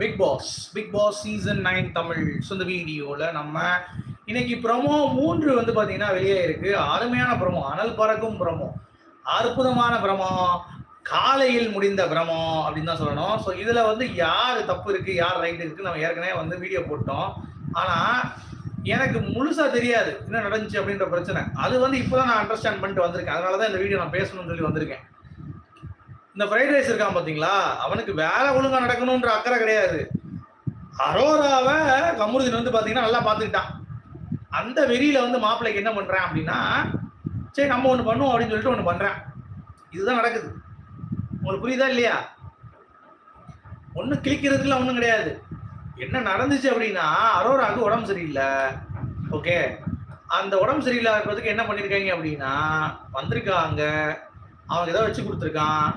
Bigg Boss Bigg Boss season nine Tamil. சொந்த வீடியோவில் நம்ம இன்னைக்கு ப்ரமோ மூன்று வந்து பார்த்தீங்கன்னா வெளியே இருக்கு. அருமையான ப்ரமோ அனல் பறக்கும் ப்ரமோ அற்புதமான ப்ரமோ காலையில் முடிந்த ப்ரமோ அப்படின்னு தான் சொல்லணும். ஸோ இதில் வந்து யார் தப்பு இருக்கு யார் ரைட் இருக்கு நம்ம ஏற்கனவே வந்து வீடியோ போட்டோம். ஆனால் எனக்கு முழுசா தெரியாது. என்ன நடந்துச்சு அப்படின்ற பிரச்சனை. அது வந்து இப்போதான் நான் அண்டர்ஸ்டாண்ட் பண்ணிட்டு வந்திருக்கேன். அதனால தான் இந்த வீடியோ நான் பேசணும்னு சொல்லி வந்திருக்கேன். இந்த ஃப்ரைட் ரைஸ் இருக்கான் பார்த்தீங்களா அவனுக்கு வேலை ஒழுங்காக நடக்கணுன்ற அக்கறை கிடையாது. அரோராவை கமுருதின் வந்து பார்த்தீங்கன்னா நல்லா பார்த்துக்கிட்டான். அந்த வெறியில் வந்து மாப்பிள்ளைக்கு என்ன பண்ணுறேன் அப்படின்னா சரி நம்ம ஒன்று பண்ணுவோம் அப்படின்னு சொல்லிட்டு ஒன்று பண்ணுறேன் இதுதான் நடக்குது. உங்களுக்கு புரியுதா இல்லையா? ஒன்றும் கிளிக்கிறதுக்குலாம் ஒன்றும் கிடையாது. என்ன நடந்துச்சு அப்படின்னா அரோராவுக்கு உடம்பு சரியில்லை. ஓகே? அந்த உடம்பு சரியில்லாததுக்கு என்ன பண்ணியிருக்காங்க அப்படின்னா வந்திருக்காங்க. அவங்க ஏதோ வச்சு கொடுத்துருக்கான்.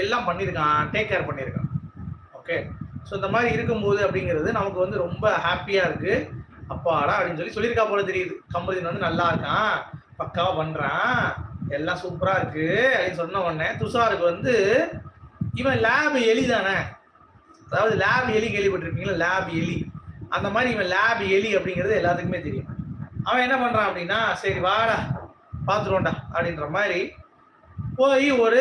எல்லாம் பண்ணியிருக்கான் டேக் கேர் பண்ணியிருக்கான். ஓகே ஸோ இந்த மாதிரி இருக்கும்போது அப்படிங்கிறது நமக்கு வந்து ரொம்ப ஹாப்பியாக இருக்குது அப்பாடா அப்படின்னு சொல்லி சொல்லியிருக்கா போல தெரியுது. கம்பதின் வந்து நல்லா இருக்கான். பக்காவாக பண்ணுறான் எல்லாம் சூப்பராக இருக்குது அப்படின்னு சொன்ன உடனே துஷாருக்கு வந்து இவன் லேப் எலி தானே? அதாவது லேப் எலி கேள்விப்பட்டிருப்பீங்களா லேப் எலி. அந்த மாதிரி இவன் லேப் எலி அப்படிங்கிறது எல்லாத்துக்குமே தெரியும். அவன் என்ன பண்ணுறான் அப்படின்னா சரி வாடா பார்த்துருவோண்டா அப்படின்ற மாதிரி போய் ஒரு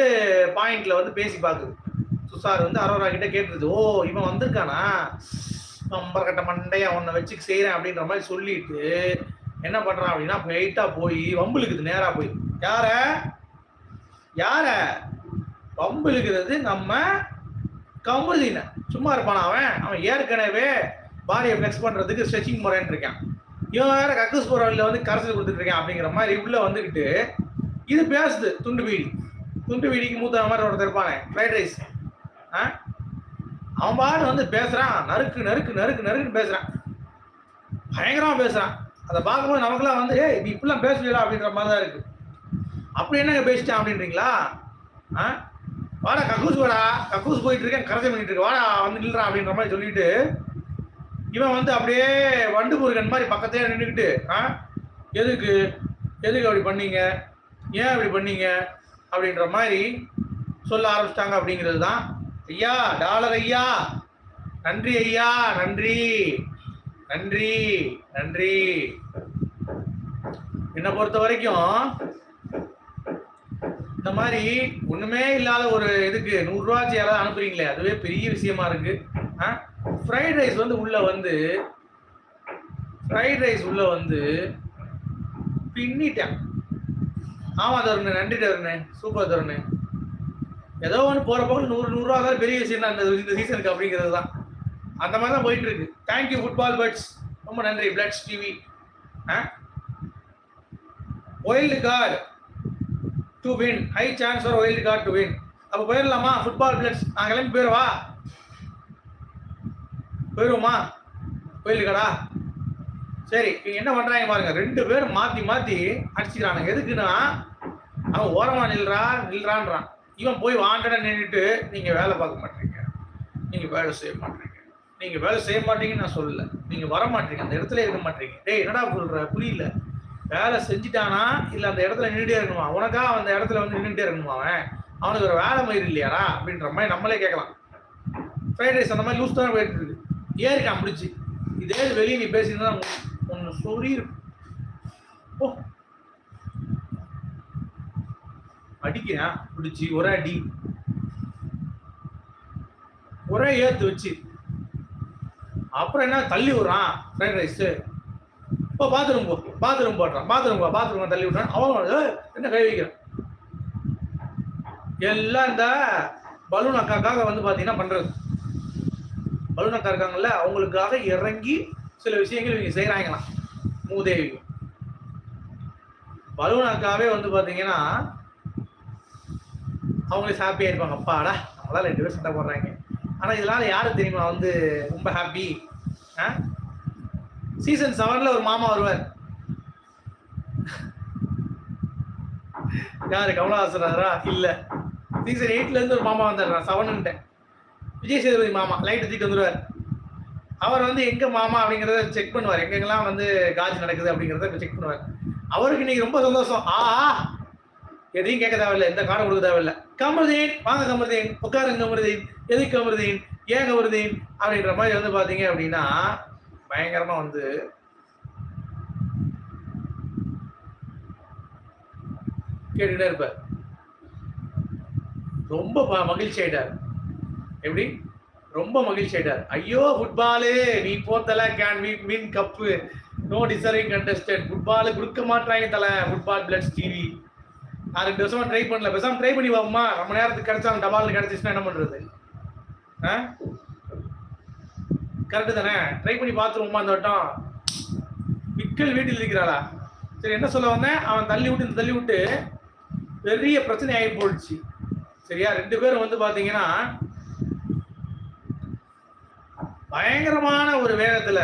பாயிண்ட்ல வந்து பேசி பார்க்குது. சுசார் வந்து அரோரா கிட்ட கேட்டுருது ஓ இவன் வந்திருக்கானா? நம்பர் கட்ட மண்டையா உன்னை வச்சு செய்கிறேன் அப்படின்ற மாதிரி சொல்லிட்டு என்ன பண்றான் அப்படின்னா வெயிட்டா போய் வம்புலுக்குது நேரா போய். யார? யார? வம்புலுக்கிறது நம்ம கமுதின சும்மா இருப்பான் அவன்? அவன் ஏற்கனவே பாடியை ஃப்ளெக்ஸ் பண்றதுக்கு ஸ்ட்ரெச்சிங் முறைன்னு இருக்கான். இவன் வேற கக்கூஸ் போற வழியில வந்து கரைசல் கொடுத்துட்டு இருக்கான் அப்படிங்கிற மாதிரி உள்ள வந்துக்கிட்டு இது பேசுது துண்டு வீடி துண்டு வீடிக்கு மூத்த மாதிரி ஒருத்தர் இருப்பானே ஃப்ரைட் ரைஸ் ஆ? அவன் பாடு வந்து பேசுறான் நறுக்கு நறுக்கு நறுக்கு நறுக்குன்னு பேசுறான். பயங்கரமா பேசுறான். அதை பார்க்கும்போது நமக்குலாம் வந்து ஏய் நீ இப்படிலாம் பேசுவீங்களா அப்படின்ற மாதிரி தான் இருக்கு. அப்படி என்னங்க பேசிட்டான் அப்படின்றீங்களா? ஆ? வாடா கக்கூஸ் வாடா. கக்கூஸ் போயிட்டு இருக்கேன் கரைச்சி பண்ணிட்டு இருக்கு. வாடா வந்து நில்றான் அப்படின்ற மாதிரி சொல்லிட்டு இவன் வந்து அப்படியே வண்டு முருகன் மாதிரி பக்கத்தையே நின்றுக்கிட்டு ஆ? எதுக்கு? எதுக்கு அப்படி பண்ணீங்க? ஏன் அப்படி பண்ணீங்க? அப்படின்ற மாதிரி சொல்ல ஆரம்பிச்சிட்டாங்க அப்படிங்கிறது தான். ஐயா டாலர் ஐயா நன்றி ஐயா நன்றி நன்றி நன்றி. என்னை பொறுத்த வரைக்கும் இந்த மாதிரி ஒண்ணுமே இல்லாத ஒரு இதுக்கு நூறுரூவாச்சு யாராவது அனுப்புறீங்களே அதுவே பெரிய விஷயமா இருக்கு. ஆ? ஃப்ரைட் ரைஸ் வந்து உள்ள வந்து ஃப்ரைட் ரைஸ் உள்ள வந்து பின்னிட்டேன். ஆமாம் தருணே நன்றி தருணே சூப்பர் தருணே. ஏதோ ஒன்று போகிற போக்கு நூறு நூறுரூவா தான் பெரிய விஷயம் தான் இந்த இந்த சீசனுக்கு அப்படிங்கிறது தான். அந்த மாதிரி தான் போயிட்டு இருக்கு. தேங்க்யூ ஃபுட்பால் பட்ஸ் ரொம்ப நன்றி பிளட்ஸ் TV ah? Wild card to win high chance for wild card to win அப்போ போயிடலாமா? ஃபுட்பால் பிளட்ஸ் நான் கிளம்பி போயிடுவா? போயிடுவோமா? ஒயில்டு கார்டா சரி இவங்க என்ன பண்றாங்க பாருங்க ரெண்டு பேரும் மாத்தி மாத்தி அடிச்சுக்கிறானுங்க. எதுக்குன்னா அவன் ஓரமா நில்றா நில்றான்றான். இவன் போய் வாண்டடா நின்றுட்டு நீங்க வேலை பார்க்க மாட்டீங்க. நீங்க வேலை செய்ய மாட்டீங்க. நீங்க வேலை செய்ய மாட்டீங்கன்னு நான் சொல்லல. நீங்க வர மாட்டீங்க அந்த இடத்துல இருக்க மாட்டீங்க. டேய் என்னடா சொல்ற? புரியல. வேலை செஞ்சுட்டானா இல்ல அந்த இடத்துல நின்றுட்டே இருக்கணுமா? உனக்கா அந்த இடத்துல வந்து நின்றுட்டே இருக்கணுமா அவன்? அவனுக்கு ஒரு வேலை மயிர் இல்லையாடா அப்படின்ற மாதிரி நம்மளே கேட்கலாம். ஃப்ரைட் ரைஸ் அந்த மாதிரி லூஸ் தான் போயிட்டு இருக்கு. ஏறிக்கான் முடிச்சு இதே வெளியே நீ பேசியிருந்தா ஒன்று ஓ. அடிக்கிறேன் பிடிச்சி ஒரே அடி. ஒரே ஏத்து வச்சு. அப்புறம் என்ன தள்ளி விடுறான் ஃப்ரைட் ரைஸ் இப்போ பாத்ரூம் போ பாத்ரூம் போடுறான் பாத்ரூம் போ பாத்ரூம் தள்ளி விடுறான் அவன் என்ன கை வைக்கிறான்? எல்லாம் இந்த பலூன் அக்காக்காக வந்து பார்த்தீங்கன்னா பண்றது. பலூன் அக்கா இருக்காங்கல்ல அவங்களுக்காக இறங்கி சில விஷயங்கள் இவங்க செய்கிறாங்களாம் மூதேவி. பலூன் அக்காவே வந்து பார்த்தீங்கன்னா அவங்களே ஹாப்பியாக இருப்பாங்க. அப்பாடா நம்மளால ரெண்டு பேரும் சண்டை போடுறாங்க. ஆனால் இதனால யாரு தெரியுமா வந்து ரொம்ப ஹாப்பி ஆ? சீசன் செவன்ல ஒரு மாமா வருவார். யாரு கமலஹாசனாரா? இல்ல. சீசன் எயிட்ல இருந்து ஒரு மாமா வந்துடுறான். செவனுன்ட்டேன் விஜய் சேதுபதி மாமா லைட் தூக்கிட்டு வந்துருவார். அவர் வந்து எங்க மாமா அப்படிங்கிறத செக் பண்ணுவார். எங்கெங்கெல்லாம் வந்து காஜ் நடக்குது அப்படிங்கிறத செக் பண்ணுவார். அவருக்கு இன்னைக்கு ரொம்ப சந்தோஷம். ஆ எதையும் கேட்க தேவையில்ல. எந்த காடம் கொடுக்க தேவையில்ல. கமருதீன் வாங்க கமருதீன். உட்காருங்க கமருதீன். எதுக்கு கமருதீன்? ஏன் கமருதீன்? அப்படின்ற மாதிரி வந்து பாத்தீங்க அப்படின்னா பயங்கரமா வந்து கேட்டுட்டே இருப்பார். ரொம்ப ப- மகிழ்ச்சி ஆயிட்டார். எப்படி? ரொம்ப மகிழ்ச்சி ஆயிட்டார். ஐயோ ஃபுட்பாலு நீ போத்தல can we win cup no deserving contestant football கொடுக்க மாட்டாங்க தல ஃபுட்பால் பிளட்ஸ் டிவி நான் ரெண்டு வருஷமா ட்ரை பண்ணல. பேசாம ட்ரை பண்ணி வாம்மா ரொம்ப நேரத்துக்கு கிடைச்சா டபால் கிடைச்சிச்சுன்னா என்ன பண்றது? ஆ? கரெக்டு தானே? ட்ரை பண்ணி பார்த்துருவோமா அந்த வட்டம். விக்கல் வீட்டில் இருக்கிறாளா? சரி என்ன சொல்ல வந்தேன்? அவன் தள்ளி விட்டு இந்த தள்ளி விட்டு பெரிய பிரச்சனை ஆகி போயிடுச்சு. சரியா? ரெண்டு பேரும் வந்து பார்த்தீங்கன்னா பயங்கரமான ஒரு வேகத்துல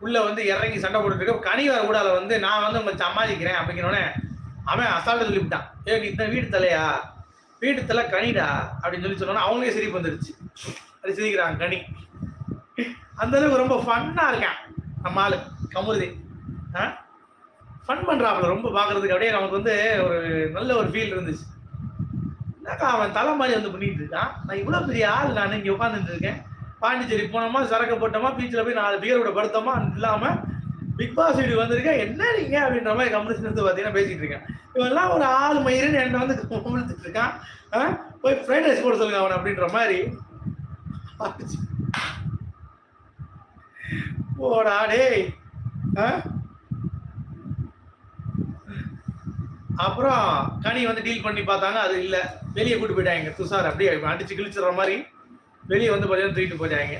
உள்ள வந்து இறங்கி சண்டை போட்டுட்டு கனி வர கூடாத வந்து நான் வந்து உங்களை சமாளிக்கிறேன் அப்படிங்கிறோடனே அவன் அசால்ட்டு சொல்லிவிட்டான். ஏ நீ இந்த தலையா? வீட்டு தலை கனிடா? அப்படின்னு சொல்லி சொன்னோன்னா அவங்களே சிரிப்பு வந்துருச்சு. அது சிரிக்கிறாங்க கனி. அந்த அளவுக்கு ரொம்ப ஃபன்னா இருக்கான் நம்ம ஆளு கமுருதி. ஆ? ஃபன் பண்ணுறாப்புல ரொம்ப பார்க்குறதுக்கு அப்படியே நமக்கு வந்து ஒரு நல்ல ஒரு ஃபீல் இருந்துச்சு. என்னக்கா அவன் தலை மாதிரி வந்து பண்ணிட்டு இருக்கான்? நான் இவ்வளோ பெரிய ஆள் நான் இங்கே உட்காந்துட்டு இருக்கேன். பாண்டிச்சேரி போனோமா சரக்கு போட்டோமா பீச்சில் போய் நாலு பியரோட படுத்தோமா இல்லாமல் பிக் பாஸ் வீடு வந்திருக்கேன் என்ன நீங்க? அப்படின்ற மாதிரி கமலேஷன் வந்து பார்த்தீங்கன்னா பேசிட்டு இருக்கேன். இவன்லாம் ஒரு ஆள் மயிருன்னு என்ன வந்து கும்பிடுத்துட்டு இருக்கான். ஆ? போய் ஃப்ரைட் ரைஸ் போட சொல்லுங்க அவன் அப்படின்ற மாதிரி. போடா டேய். ஆ? அப்புறம் கனி வந்து டீல் பண்ணி பார்த்தாங்க அது இல்லை. வெளியே கூட்டு போயிட்டாங்க துஷார் அப்படியே அடிச்சு கிழிச்சிடுற மாதிரி. வெளியே வந்து பார்த்தீங்கன்னா தூக்கிட்டு போயிட்டாங்க.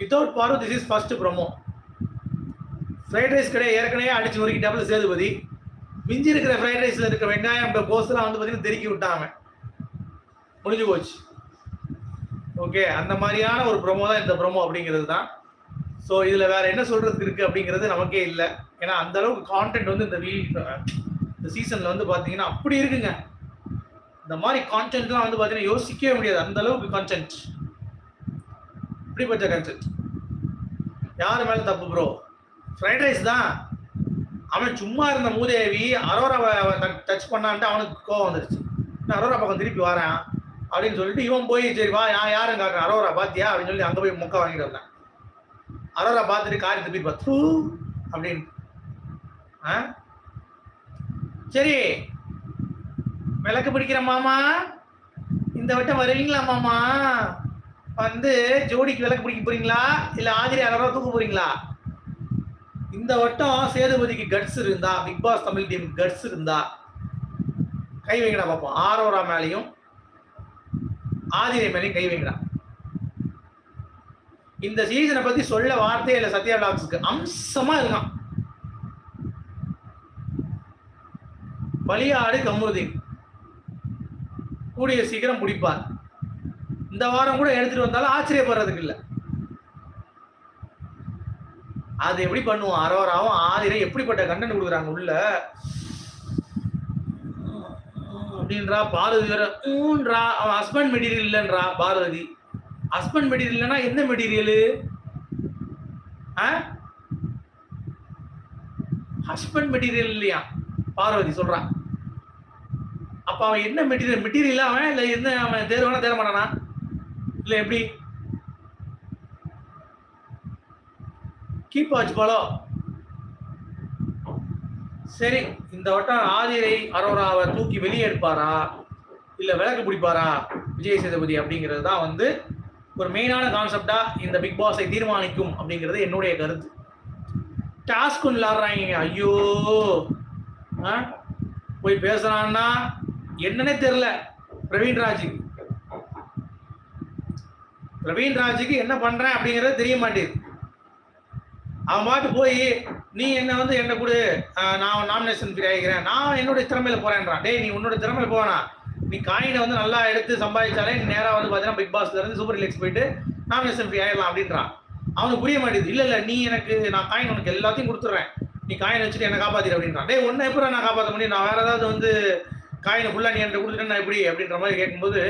வித்தவுட் பாரு this is first promo fried rice கடையை ஏற்கனவே அடிச்சு நொறுக்கிட்டாப்புல சேதுபதி. மிஞ்சி இருக்கிற ஃப்ரைட் ரைஸில் இருக்க வெங்காயம் கோஸ்லாம் வந்து பார்த்தீங்கன்னா தெருக்கி விட்டாங்க. முடிஞ்சு போச்சு. ஓகே அந்த மாதிரியான ஒரு ப்ரோமோ தான் இந்த ப்ரோமோ அப்படிங்கிறது தான். ஸோ இதில் வேற என்ன சொல்றதுக்கு இருக்கு அப்படிங்கிறது நமக்கே இல்லை. ஏன்னா அந்த அளவுக்கு கான்டென்ட் வந்து இந்த வீ இந்த சீசன்ல வந்து பார்த்தீங்கன்னா அப்படி இருக்குங்க. இந்த மாதிரி கான்டென்ட்லாம் வந்து பார்த்தீங்கன்னா யோசிக்கவே முடியாது. அந்த அளவுக்கு கான்டென்ட் இப்படிப்பட்ட கண்டென்ட் யார் மேலே தப்பு ப்ரோ ஃப்ரைட் ரைஸ் தான். அவன் சும்மா இருந்த மூதேவி அரோராவை டச் பண்ணான்ட்டு அவனுக்கு கோவம் வந்துருச்சு. நான் அரோரா பக்கம் திருப்பி வரேன் அப்படின்னு சொல்லிட்டு இவன் போய் சரி வா யா யாரும் காட்டுறேன். அரோரா பாத்தியா? அப்படின்னு சொல்லி அங்கே போய் முக்க வாங்கிட்டு வந்தேன். அரோரா பார்த்துட்டு காரி திருப்பி பத்து அப்படின்னு. ஆ? சரி. விளக்கு பிடிக்கிற மாமா. இந்த வட்டம் வருவீங்களா மாமா? வந்து ஜோடிக்கு விளக்கு பிடிக்க போறீங்களா? இல்ல ஆதிரி அலரா தூக்க போறீங்களா? இந்த வட்டம் சேதுபதிக்கு கட்ஸ் இருந்தா big boss Tamil team guts இருந்தா கை வைங்கடா பார்ப்போம் ஆரோரா மேலையும் ஆதிரை மேலையும் கை வைங்கடா. இந்த சீசனை பத்தி சொல்ல வார்த்தையே இல்லை சத்யா டாக்ஸுக்கு அம்சமா இருக்கான். பலியாடு கமுருதீன். கூடிய சீக்கிரம் பிடிப்பார் இந்த வாரம் கூட எடுத்துட்டு வந்தாலும் ஆச்சரியப்படுறதுக்கு இல்லை. அது எப்படி பண்ணுவோம்? அரோராவும் ஆதிரை எப்படிப்பட்ட கண்டன் கொடுக்குறாங்க உள்ள? அப்படின்றா பார்வதி வேற ஊன்றா அவன் ஹஸ்பண்ட் மெட்டீரியல் இல்லைன்றா பார்வதி. ஹஸ்பண்ட் மெட்டீரியல் இல்லைன்னா எந்த மெட்டீரியலு ஹஸ்பண்ட் மெட்டீரியல் இல்லையா? பார்வதி சொல்றான் அப்ப அவன் என்ன மெட்டீரியல் மெட்டீரியல் அவன் இல்லை என்ன அவன் தேர்வானா தேர மாட்டானா இல்ல எப்படி? கீப் வாட்ச் பாலோ சரி இந்த வட்டம் ஆதிரை அரோராவை தூக்கி வெளியே எடுப்பாரா? இல்ல விளக்கு பிடிப்பாரா? விஜய் சேதுபதி அப்படிங்கிறது தான் வந்து ஒரு மெயினான கான்செப்டா இந்த பிக் பாஸை தீர்மானிக்கும் அப்படிங்கிறது என்னுடைய கருத்து. டாஸ்க் விளாடுறாங்க ஐயோ! ஆ? போய் பேசுறான்னா என்னன்னே தெரியல. பிரவீன்ராஜுக்கு பிரவீன் ராஜுக்கு என்ன பண்றேன் அப்படிங்கிறது தெரிய மாட்டேங்குது. அவன் பாட்டு போய் நீ என்ன வந்து என்ன கொடு. நான் நாமினேஷன் ஃப்ரீ ஆகிக்கிறேன் நான் என்னுடைய திறமையில போறேன்றான். டேய் நீ உன்னோட திறமையில போவேனா? நீ காயினை வந்து நல்லா எடுத்து சம்பாதிச்சாலே நீ நேரா வந்து பார்த்தீங்கன்னா பிக் பாஸ்ல இருந்து சூப்பர் லீக்ஸ் போயிட்டு நாமினேஷன் ஃப்ரீ ஆயிடலாம் அப்படின்றான். அவனுக்கு புரிய மாட்டேங்குது. இல்ல இல்ல நீ எனக்கு நான் காயின் உனக்கு எல்லாத்தையும் கொடுத்துட்றேன் நீ காயின் வச்சுட்டு என்ன காப்பாத்திடு அப்படின்றான். டேய் ஒன்னு எப்படி நான் காப்பாற்ற முடியும்? நான் வேற ஏதாவது வந்து காயினை ஃபுல்லாக நீ என்கிட்ட கொடுத்துட்டு நான் எப்படி? அப்படின்ற மாதிரி கேட்கும்போது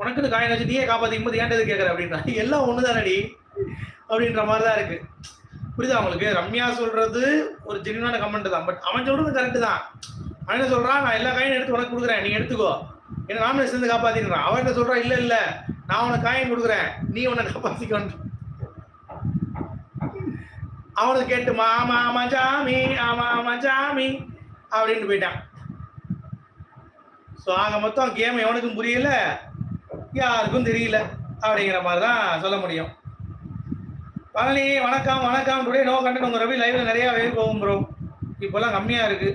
உனக்குன்னு காயின் வச்சு நீயே காப்பாத்திக்கும் போது ஏன்டது கேட்குற அப்படின்றா. எல்லாம் ஒன்று தானடி அப்படின்ற மாதிரி தான் இருக்கு. புரியுதா அவங்களுக்கு ரம்யா சொல்றது ஒரு ஜென்யூனான கமெண்ட் தான். பட் அவன் சொல்றது கரெக்டு தான். அவன் என்ன சொல்றான்? நான் எல்லா காயினும் எடுத்து உனக்கு கொடுக்குறேன். நீ எடுத்துக்கோ. என்ன நாமினேஷன் சேர்ந்து காப்பாற்றின்றான் அவன் என்ன சொல்றான் இல்ல இல்ல. நான் உனக்கு காயின் கொடுக்குறேன். நீ உன்னை காப்பாத்திக்கணும் அவனுக்கு கேட்டு மாமா மஜாமி ஆமா மஜாமி அப்படின்னு போயிட்டான். ஸோ ஆக மொத்தம் கேம் எவனுக்கும் புரியல? யாருக்கும் தெரியல. அப்படிங்கிற மாதிரி தான் சொல்ல முடியும். பழனி வணக்கம் வணக்கம். டுடே நோ கண்டென்ட் உங்கள் ரவி லைவ்ல நிறைய வேவு போகும் ப்ரோ இப்போல்லாம் கம்மியாக இருக்கு.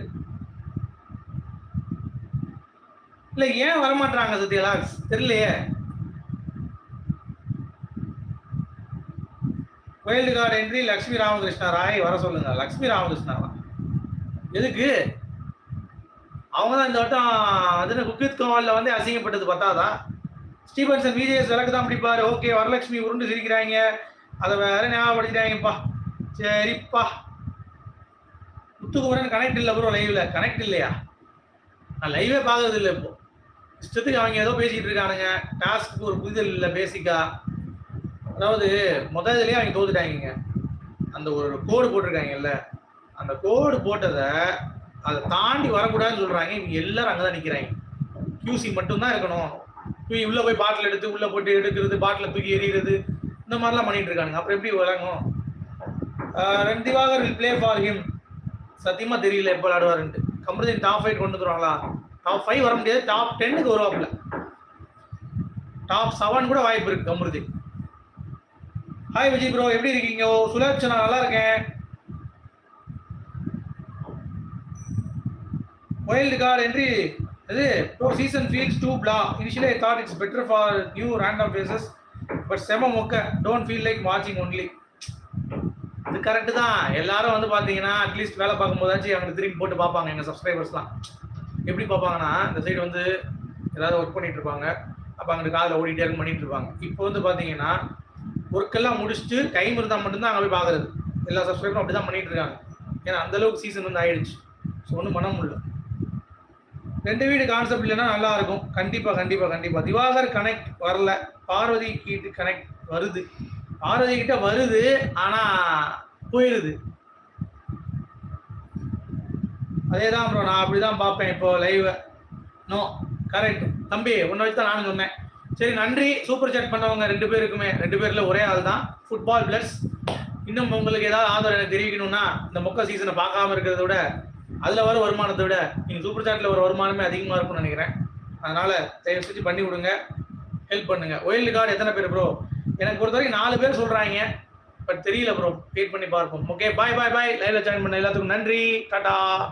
இல்லை ஏன் வரமாட்டாங்க சத்யலாக்ஸ் தெரியலையே. Wild card entry Lakshmi Ramakrishna Rai வர சொல்லுங்க. லக்ஷ்மி ராமகிருஷ்ணா எதுக்கு? அவங்க தான் இந்த வட்டம் அது குக்வித் கோவாலில் வந்து அசிங்கப்பட்டது பத்தாதா? ஸ்டீபன்சன் விஜேஎஸ் விளக்கு தான் பிடிப்பாரு. ஓகே வரலட்சுமி உருண்டு சிரிக்கிறாங்க. அதை வேற ஞாபகப்படுத்திட்டாங்கப்பா சரிப்பா. முத்துக்குமரன் கனெக்ட் இல்லை ப்ரோ லைவ்ல கனெக்ட் இல்லையா? நான் லைவே பார்க்கறது இல்லை இப்போ. இஷ்டத்துக்கு அவங்க ஏதோ பேசிக்கிட்டு இருக்கானுங்க. டாஸ்க்கு ஒரு புரிதல் இல்லை பேசிக்கா அதாவது முதல் இதுலேயே அவங்க தோத்துட்டாங்க அந்த ஒரு கோடு போட்டிருக்காங்கல்ல. அந்த கோடு போட்டதை அதை தாண்டி வரக்கூடாதுன்னு சொல்றாங்க. இவங்க எல்லாரும் அங்கதான் நிக்கிறாங்க. கியூசி மட்டும்தான் இருக்கணும். போய் உள்ள போய் பாட்டில் எடுத்து உள்ள போட்டு எடுக்கிறது பாட்டில் தூக்கி எறிகிறது இந்த மாதிரிலாம் பண்ணிட்டு இருக்கானுங்க. அப்புறம் எப்படி விளங்கும்? ரெண்டு Divakar will play for him சத்தியமா தெரியல எப்போ விளாடுவாருன்ட்டு கம்பெனி டாப் ஃபைவ் கொண்டு வந்துருவாங்களா? டாப் ஃபைவ் வர முடியாது. டாப் டென்னுக்கு வருவாப்புல. டாப் செவன் கூட வாய்ப்பு இருக்கு கமருதி ஹாய் விஜய் ப்ரோ எப்படி இருக்கீங்க? ஓ சுலட்சணா நல்லா இருக்கேன். வைல்டு கார்டு என்ட்ரி இது bro season feels too blah initially I thought it's better for new random faces but செம மொக்க. டோன்ட் ஃபீல் லைக் வாட்சிங் ஒன்லி இது கரெக்டு தான். எல்லாரும் வந்து பார்த்தீங்கன்னா அட்லீஸ்ட் வேலை பார்க்கும்போதாச்சும் அவங்க திரும்பி போட்டு பார்ப்பாங்க. எங்கள் சப்ஸ்கிரைபர்ஸ்லாம் எப்படி பார்ப்பாங்கன்னா இந்த சைடு வந்து ஏதாவது ஒர்க் பண்ணிட்டு இருப்பாங்க. அப்போ அங்கே காதில் ஓடிட்டே இருக்கும் பண்ணிட்டு இருப்பாங்க. இப்போ வந்து பார்த்தீங்கன்னா ஒர்க்கெல்லாம் முடிச்சுட்டு டைம் இருந்தால் மட்டும்தான் அங்கே போய் பார்க்குறது. எல்லா சப்ஸ்கிரைபரும் அப்படி தான் பண்ணிட்டு இருக்காங்க. ஏன்னா அந்தளவுக்கு சீசன் வந்து ஆயிடுச்சு. ஸோ ஒன்றும் பண்ண முடியல. ரெண்டு வீடு கான்செப்ட் இல்லைன்னா நல்லா இருக்கும் கண்டிப்பாக கண்டிப்பாக கண்டிப்பாக திவாகர் கனெக்ட் வரல. பார்வதி கிட்ட கனெக்ட் வருது. பார்வதி கிட்ட வருது ஆனால் போயிடுது அதே தான் ப்ரோ நான் அப்படி தான் பார்ப்பேன் இப்போ லைவ் நோ கரெக்ட் தம்பி உன்னை வச்சு தான் நானும் சொன்னேன். சரி நன்றி. சூப்பர் சேட் பண்ணவங்க ரெண்டு பேருக்குமே. ரெண்டு பேரில் ஒரே ஆள் தான். ஃபுட்பால் பிளஸ் இன்னும் உங்களுக்கு ஏதாவது ஆதரவு எனக்கு தெரிவிக்கணும்னா இந்த மொக்க சீசனை பார்க்காம இருக்கிறத விட அதில் வர வருமானத்தை விட நீங்கள் சூப்பர் சாட்டில் வர வருமானமே அதிகமாக இருக்கும்னு நினைக்கிறேன். அதனால் தயவு செஞ்சு பண்ணி கொடுங்க ஹெல்ப் பண்ணுங்க. ஒயில்டு கார்டு எத்தனை பேர் ப்ரோ எனக்கு பொறுத்த வரைக்கும் நாலு பேர் சொல்கிறாங்க பட் தெரியல ப்ரோ வெயிட் பண்ணி பார்ப்போம். ஓகே பாய் பாய் பாய் லைவ்ல ஜாயின் பண்ண எல்லாத்துக்கும் நன்றி. டாடா.